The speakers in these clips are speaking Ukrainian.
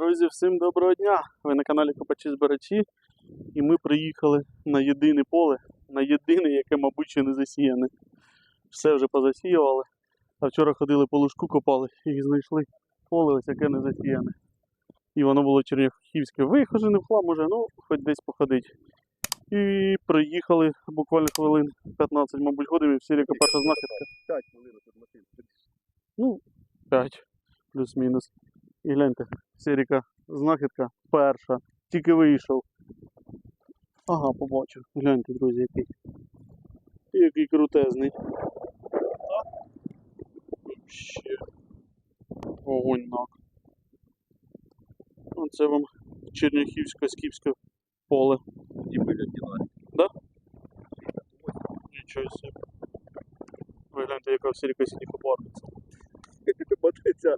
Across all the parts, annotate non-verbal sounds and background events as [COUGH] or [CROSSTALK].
Друзі, всім доброго дня! Ви на каналі Копачі Збирачі. І ми приїхали на єдине поле, на єдине, яке, мабуть, ще не засіяне. Все вже позасіювали. А вчора ходили по лужку, копали і знайшли поле, ось яке не засіяне. І воно було черняхівське. Вихожене в хлам уже, ну, хоч десь походить. І приїхали буквально хвилин 15, мабуть, годин, і всі ріка перша знахідка. 5 хвилин. Ну, 5 плюс-мінус. І гляньте, Сіріка, знахідка перша. Тільки вийшов. Ага, побачив. Гляньте, друзі, який. Який крутезний. Ще. Огонь нак. Оце вам Черняхівське скіфське поле. І біля діла. Нічого собі. Ви гляньте, яка в Сіріка сіні копарниця. Батиця,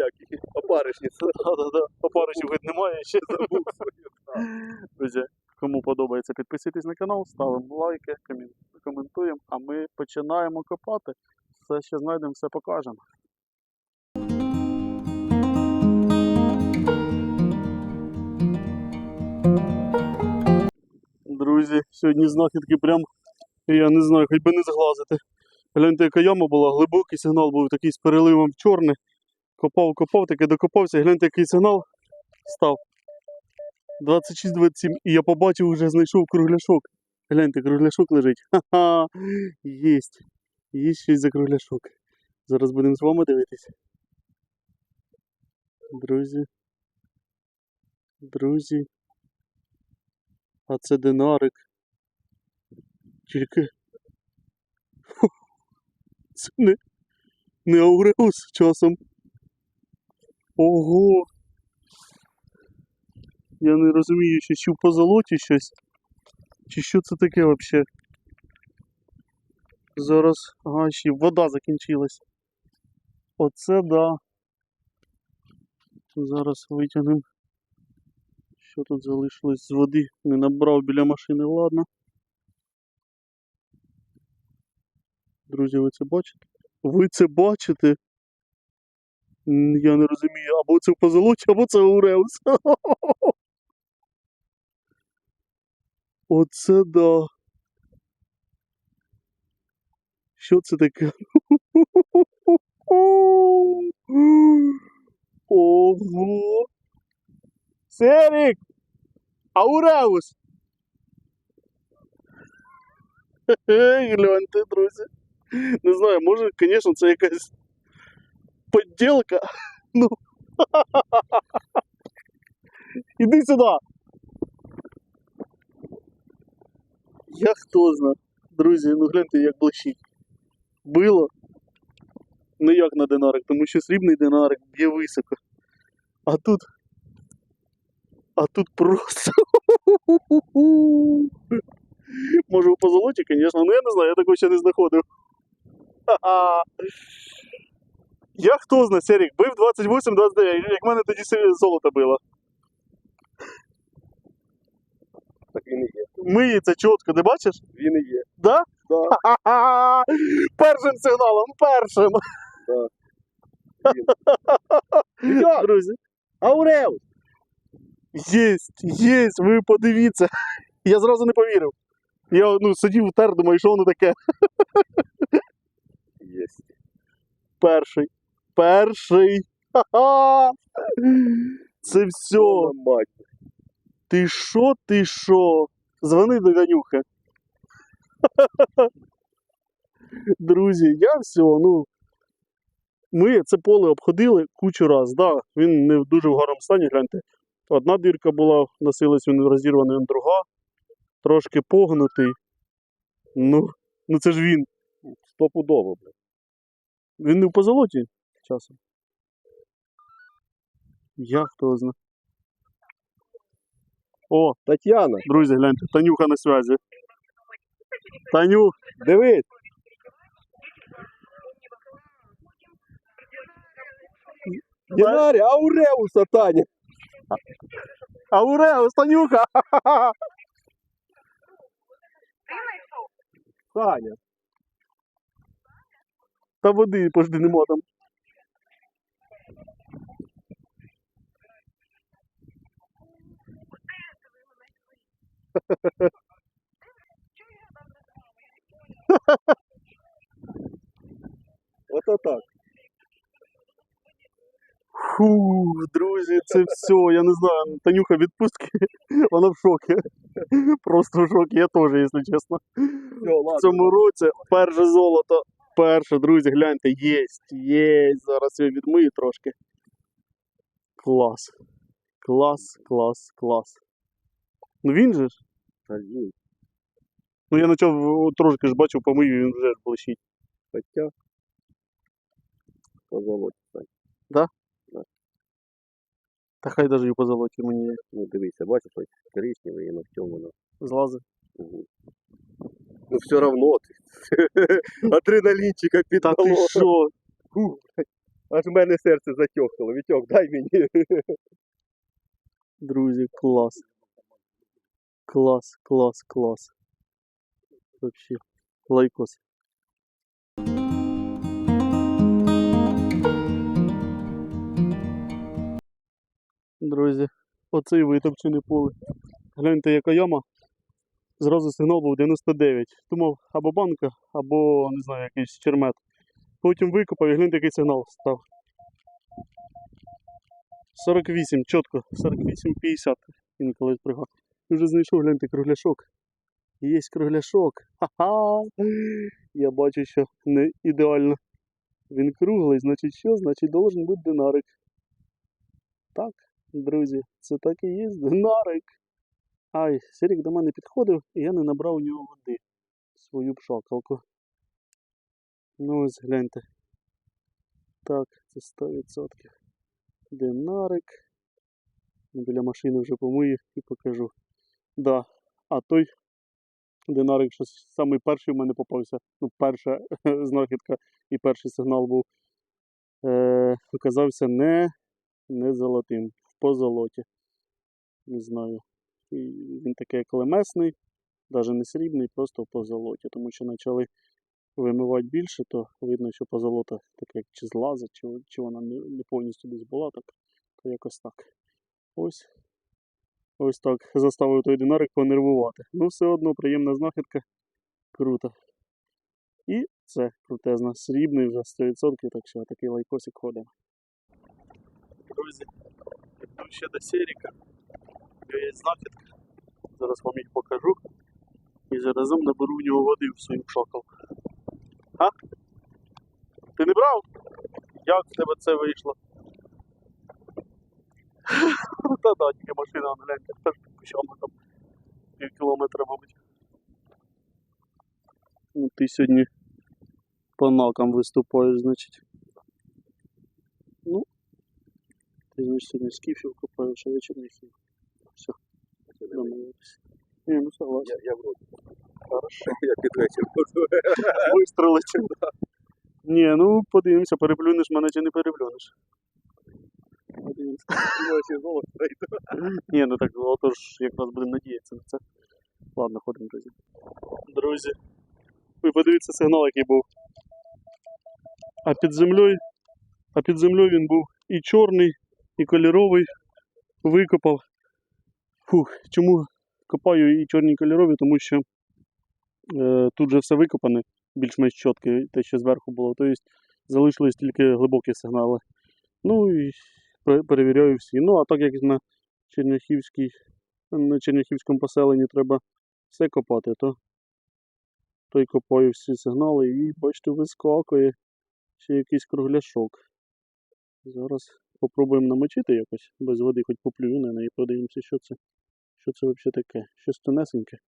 як їх, опаришниця. Опаришів хоч немає, ще забув. Друзі, кому подобається, підписуйтесь на канал, ставимо лайки, коментуємо, а ми починаємо копати. Все ще знайдемо, все покажемо. Друзі, сьогодні знахідки прям, я не знаю, хоч би не зглазити. Гляньте, яка яма була, глибокий сигнал був такий з переливом в чорне. Копав, копав, таки докопався, гляньте, який сигнал став. 26-27. І я побачив, вже знайшов кругляшок. Гляньте, кругляшок лежить. Ха-ха. Єсть. Є щось за кругляшок. Зараз будемо з вами дивитися. Друзі. Друзі. А це динарик. Тільки. Це не, не Ауреус часом. Ого! Я не розумію, що чи в позолоті щось. Чи що це таке взагалі? Зараз. Ага, ще вода закінчилась. Оце да. Зараз витягнемо. Що тут залишилось з води? Не набрав біля машини, ладно. Друзі, ви це бачите? Ви це бачите? Я не розумію, або це в позолоті, або це Ауреус. [LAUGHS] Оце да. Що це таке? [LAUGHS] Ого! Серік! Ауреус! [LAUGHS] Гляньте, друзі. Не знаю, може, звісно, це якась подделка. [LAUGHS] Ну. [LAUGHS] Іди сюди. Я хто зна. Друзі, ну гляньте, як блищить. Било. Не як на динарик, тому що срібний динарик б'є високо. А тут. А тут просто. [LAUGHS] Може у позолоті, звісно, ну я не знаю, я такого ще не знаходив. Я хто зна, Серік, бив 28-29, як мене тоді золото було. Так він і є. Миється чітко, ти бачиш? Він і є. Да? Да. Ха-ха-ха! [LAUGHS] Першим сигналом, першим. Вітьок! [LAUGHS] Друзі. Ауреус! Єсть, єсть, ви подивіться. Я зразу не повірив. Я ну, сидів тер, думаю, що воно таке. [LAUGHS] Єсть. Перший. Перший. Ха-ха! Це все. Ти що, ти що? Дзвони до Данюхи. Друзі, я все, ну. Ми це поле обходили кучу раз. Да, він не в дуже в гарному стані, гляньте. Одна дірка була, носилась він розірваний, він друга. Трошки погнутий. Ну, ну це ж він. Стопудово, блядь. Він не в позолоті часом. Я хто зна. О, Тетяна, друзі, гляньте, Танюха на связі. Танюх, дивись. Динарі, Ауреуса, Таня. Ауреус, Танюха! Таня. Та води пожди нема там. Ото так. Фу, друзі, це все. Я не знаю. Танюха відпустки. Вона в [LAUGHS] шокі. Просто в шокі, я теж, якщо чесно. В цьому році перше золото. Перше, друзі, гляньте, єсть, єсть. Зараз я відмию трошки. Клас. Клас, клас, клас. Ну він же ж. Та. Ну я почав трошки ж бачив, помию, він вже ж блищить. Хоча. Позолоті. Та хай навіть і по золоті мені Ну дивися, бачиш, ось коричневий, і на всьому воно. злазить. Угу. Ну все равно ти. [LAUGHS] Адреналінчика Та ти піддало. що? Фу, Аж в мене серце затьохкало. Вітьок, дай мені. [LAUGHS] Друзі, клас. Клас, клас, клас. Вообще, лайкос. Друзі, оцей витопчене поле. Гляньте, яка яма. Зразу сигнал був 99. Думав, або банка, або, не знаю, якийсь чермет. Потім викопав і гляньте, який сигнал став. 48, чітко, 48-50. Він колись пригав. І вже знайшов, гляньте, кругляшок. Є кругляшок. Ха-ха. Я бачу, що не ідеально. Він круглий, значить що? Значить должен бути динарик. Так, друзі, це так і є динарик. Ай, Сірік до мене підходив, і я не набрав у нього води. Свою пшакалку. Ну ось гляньте. Так, це 100%. Динарик. Біля машини вже помию і покажу. Да. А той динарик, що самий перший в мене попався. Ну, перша [LAUGHS] знахідка і перший сигнал був. Е, оказався не, не золотим, в позолоті. Не знаю. І він такий як лемесний, навіть не срібний, просто в позолоті. Тому що почали вимивати більше, то видно, що позолота таке як чи злазить, чи, чи вона не повністю десь була, так, то якось так. Ось. Ось так. Заставив той динарик понервувати. Ну, все одно приємна знахідка. Круто. І це крутезна. Срібний вже 100%, так що такий лайкосик ходимо. Друзі, йду ще до Серіка. Є знахідка. Зараз вам їх покажу. І заразом наберу в нього води в свою шокол. А? Ти не брав? Як в тебе це вийшло? [LAUGHS] Та да, тільки машина, гляньте, теж під кущами там пів кілометра, мабуть. Ну, ти сьогодні по накам виступаєш, значить. Ну, ти, значить, сьогодні скіфів копаєш, а вечір не хів. Все, домовились. Ні, ну согласен. Я, я вроді. Хорошо. [LAUGHS] Я під вечір буду. Вистрелити. [LAUGHS] Ні, ну подивимося, переплюнеш мене чи не переплюнеш. [LAUGHS] Ні, ну так, отож, якраз будемо надіятися на це. Ладно, ходимо, друзі. Друзі, ви подивіться сигнал, який був. А під землею, а під землею він був і чорний, і кольоровий. Викопав. Фух, чому копаю і чорні і кольорові? Тому що е, тут же все викопане, більш-менш чітке, те, що зверху було. Тобто залишились тільки глибокі сигнали. Ну і перевіряю всі. Ну, а так як на на Черняхівському поселенні треба все копати, то, то й копаю всі сигнали і бачите, вискакує ще якийсь кругляшок. Зараз попробуємо намочити якось без води, хоч поплюю на неї, подивимося, що це, що це взагалі таке. Щось тонесеньке.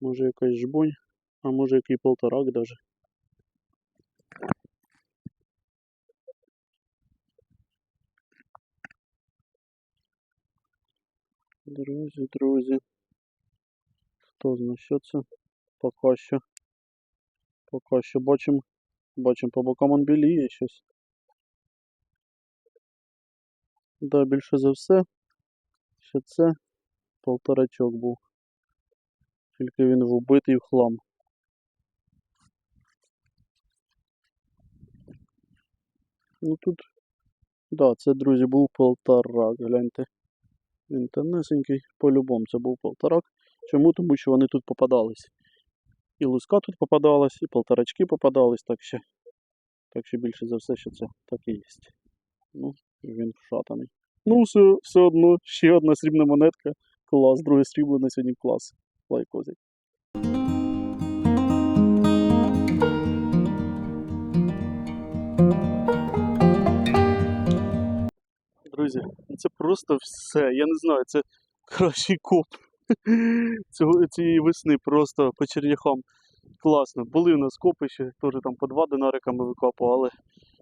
Може якась жбонь, а може який полторак даже. Друзі, друзі. Хто знає, що це? Поки що. Поки що бачимо. Бачимо по бокам он біліє щось. Да, більше за все. Що це полторачок був. Тільки він вбитий в хлам. Ну тут. Да, це, друзі, був полторак. Гляньте. Він тонесенький, по-любому це був полторак. Чому? Тому що вони тут попадались. І луска тут попадалась, і полторачки попадались, так що, так що більше за все, що це так і є. Ну, він вшатаний. Ну, все, все одно, ще одна срібна монетка. Клас, друге срібло на сьогодні клас. Лайкозик. Друзі, ну це просто все. Я не знаю, це кращий коп [LAUGHS] цієї весни просто по черняхам. Класно. Були у нас копи ще, теж там по два динарика ми викопували.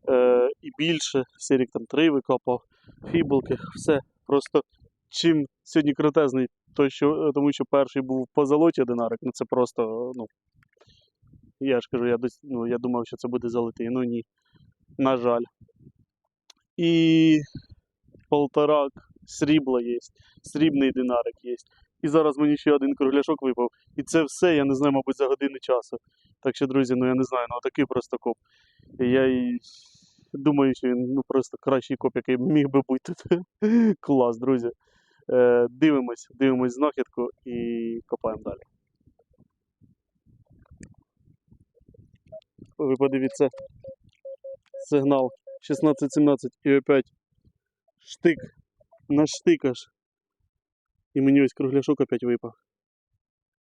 Е, і більше, серік там три викопав, фібулки, все. Просто чим сьогодні крутезний, той, що, тому що перший був по золоті динарик, ну це просто, ну. Я ж кажу, я, ну, я думав, що це буде золотий, ну ні. На жаль. І полторак срібла є, срібний динарик є. І зараз мені ще один кругляшок випав. І це все, я не знаю, мабуть, за години часу. Так що, друзі, ну я не знаю, ну такий просто коп. Я і думаю, що він ну, просто кращий коп, який міг би бути. [LAUGHS] Клас, друзі. Е, дивимось, дивимось знахідку і копаємо далі. Ви подивіться. Сигнал 16-17 і опять штик на штик. І мені ось кругляшок опять випав.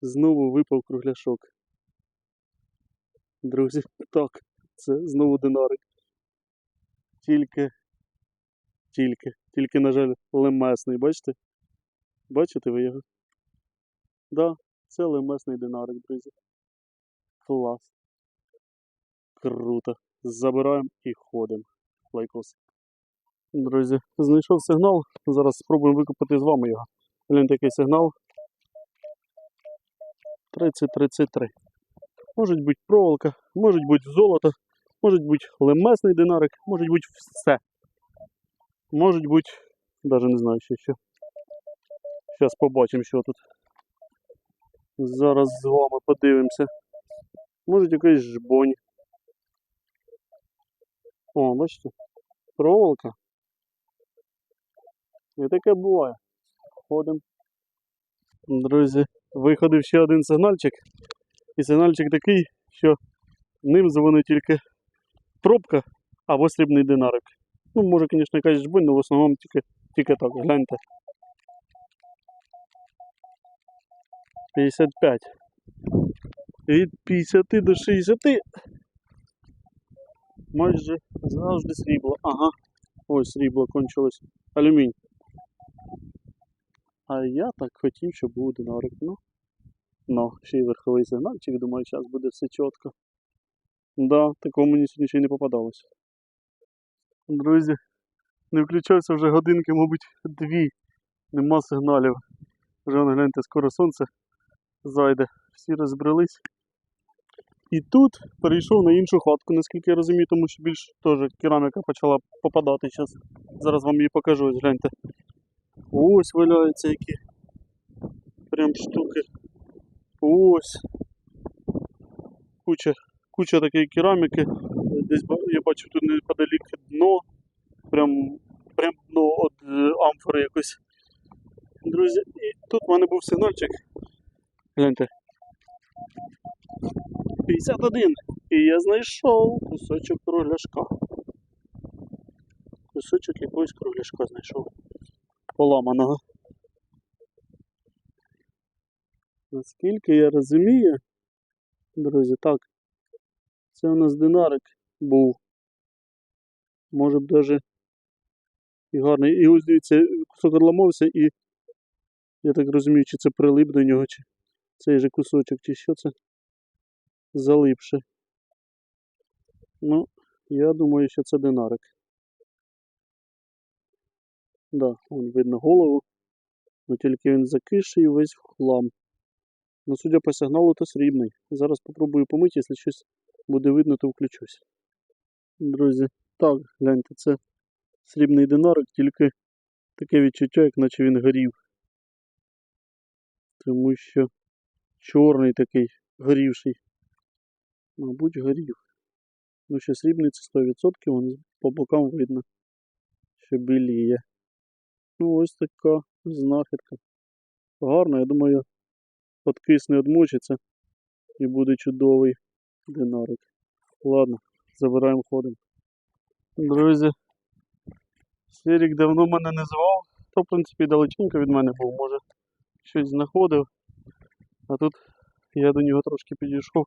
Знову випав кругляшок. Друзі, так, це знову динарик. Тільки, тільки, тільки, на жаль, лемесний, бачите? Бачите ви його? Да, це лемесний динарик, друзі. Клас. Круто. Забираємо і ходимо. Лайкос. Друзі, знайшов сигнал. Зараз спробуємо викопати з вами його. Гляньте, який сигнал. 30-33. Може бути проволока, може бути золото, може бути лемесний динарик, може бути все. Може бути, навіть не знаю ще що. Зараз побачимо, що тут. Зараз з вами подивимося. Може якийсь жбонь. О, бачите? Проволока. І таке буває. Ходимо. Друзі, виходив ще один сигнальчик. І сигнальчик такий, що ним дзвонить тільки пробка або срібний динарик. Ну, може, звісно, якась жбонь, але в основному тільки, тільки так, гляньте. 55. Від 50 до 60. Майже завжди срібло. Ага. Ось срібло кончилось. Алюмінь. А я так хотів, щоб був динарик. Ну, ну, ще й верховий сигнальчик, думаю, зараз буде все чітко. Да, такого мені сьогодні ще й не попадалось. Друзі, не включався вже годинки, мабуть, дві. Нема сигналів. Вже вон, гляньте, скоро сонце зайде. Всі розбрелись. І тут перейшов на іншу хатку, наскільки я розумію, тому що більш теж кераміка почала попадати зараз. Зараз вам її покажу, ось гляньте. Ось валяються які. Прям штуки. Ось. Куча, куча такої кераміки. Десь я бачу тут неподалік дно. Прям, прям дно від е, амфори якось. Друзі, і тут в мене був сигнальчик. Гляньте. 51. І я знайшов кусочок кругляшка. Кусочок якогось кругляшка знайшов. Поламаного. Наскільки я розумію, друзі, так. Це у нас динарик був. Може б даже і гарний. І ось дивіться, кусок відламався і я так розумію, чи це прилип до нього, чи цей же кусочок, чи що це залипше. Ну, я думаю, що це динарик. Да, вон видно голову. Ну тільки він закиший весь в хлам. Ну, судя по сигналу, то срібний. Зараз попробую помити, якщо щось буде видно, то включусь. Друзі, так, гляньте, це срібний динарик, тільки таке відчуття, як наче він горів. Тому що чорний такий, горівший. Мабуть, горів. Ну, що срібний це 100%, вон по бокам видно, що біліє. Ну, ось така знахідка. Гарно, я думаю, Откисне, одмочиться і буде чудовий динарик. Ладно, забираємо ходимо. Друзі, Сірік давно мене не звав, то в принципі далеченько від мене був, може щось знаходив. А тут я до нього трошки підійшов,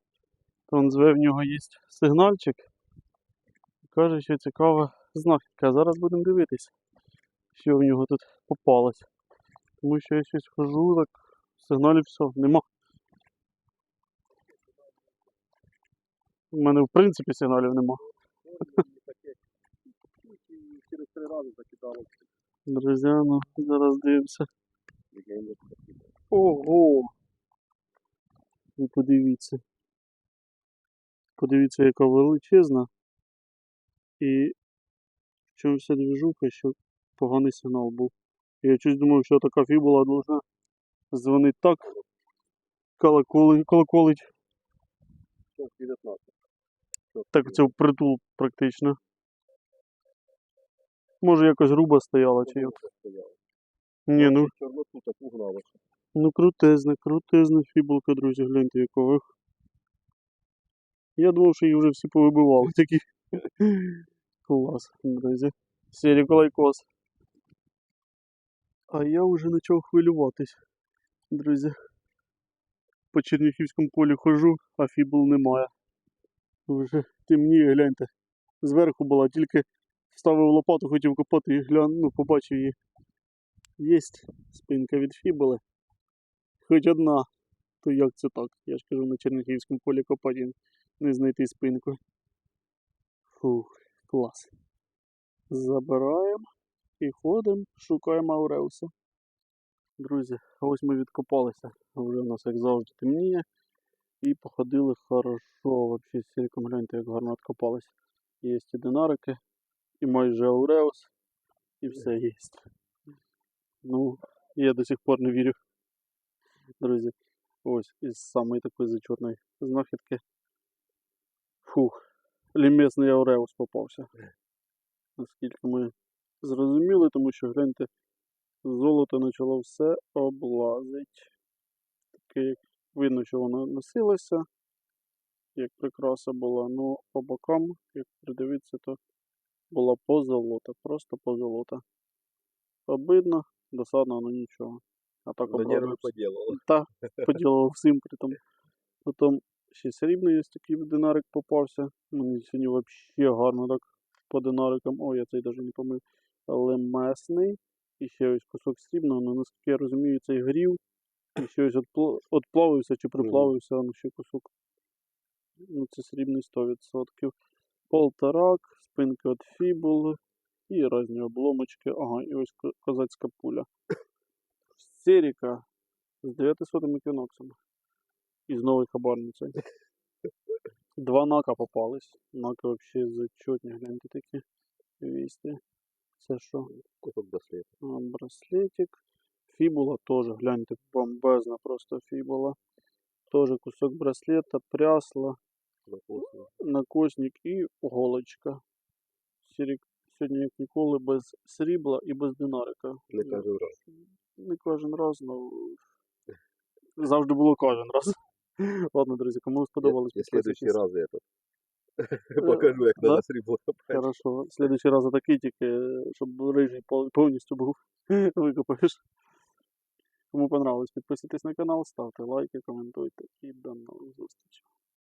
то він зве, в нього є сигнальчик. Каже, що цікава знахідка. Зараз будемо дивитись, що в нього тут попалось. Тому що я щось хожу, так сигналів все, нема. У мене в принципі сигналів нема. Через три рази закидало. Друзі, ну зараз дивимося. Ого! Ви подивіться. Подивіться, яка величезна. І в чому вся движуха, що поганий сигнал був. Я щось думав, що така фібула должна дзвонити так. Колоколи, колоколить. 19. Так це впритул практично. Може якось грубо стояла чи як. Ні, ну, ну крутезна, крутезна фібулка, друзі, гляньте якого. Я думав, що їх вже всі повибивали [LAUGHS] такі. Клас, друзі. Серік лайкос. А я вже почав хвилюватись, друзі. По Черніхівському полі хожу, а фібул немає. Вже темніє, гляньте. Зверху була, тільки вставив лопату, хотів копати і гляну, ну, побачив її. Єсть спинка від фібули. Хоч одна. То як це так? Я ж кажу, на Черніхівському полі копати не знайти спинку. Фух, клас. Забираємо і ходимо, шукаємо Ауреуса. Друзі, ось ми відкопалися. Вже у нас, як завжди, темніє. І походили хорошо. З сірком гляньте, як гарно відкопались. Є і динарики, і майже Ауреус, і все є. Ну, я до сих пор не вірю. Друзі, ось із самої такої зачетної знахідки. Фух, лімесний Ауреус попався. Наскільки ми зрозуміли, тому що гляньте, золото почало все облазить. Таке, як видно, що воно носилося, як прикраса була, ну по бокам, як придивитися, то була позолота, просто позолота. Обидно, досадно, ну нічого. А так На нерви обрадувався. поділало. Та, [LAUGHS] поділував всім при тому. Потім ще срібний ось такий динарик попався. Мені сьогодні взагалі гарно так по динарикам. Ой, я цей навіть не помив. Але месний. І ще ось кусок срібного, ну наскільки я розумію, цей грів. І ще ось отплавився чи приплавився, ну ще кусок. Ну це срібний 100%. Полторак, спинки від фібули і різні обломочки. Ага, і ось козацька пуля. Серіка з 900 еквіноксами. І з новою хабарницею. Два нака попались. Наки взагалі зачетні, гляньте такі. Вісти. Це що? Кусок браслета. А, Браслетик. Фібула теж, гляньте, бомбезна просто фібула. Тоже кусок браслета, прясла, на накосник і голочка. Сірік сьогодні, як ніколи, без срібла і без динарика. Не кожен раз. Не кожен раз, ну завжди було кожен раз. [LAUGHS] Ладно, друзі, кому сподобалось, Я в следующий раз я это [LAUGHS] покажу, як на нас срібло. Хорошо. Следующий раз такий тільки, щоб рижий повністю був. [LAUGHS] Викопаєш. Кому понравилось, підписуйтесь на канал, ставте лайки, коментуйте і до нових зустрічей.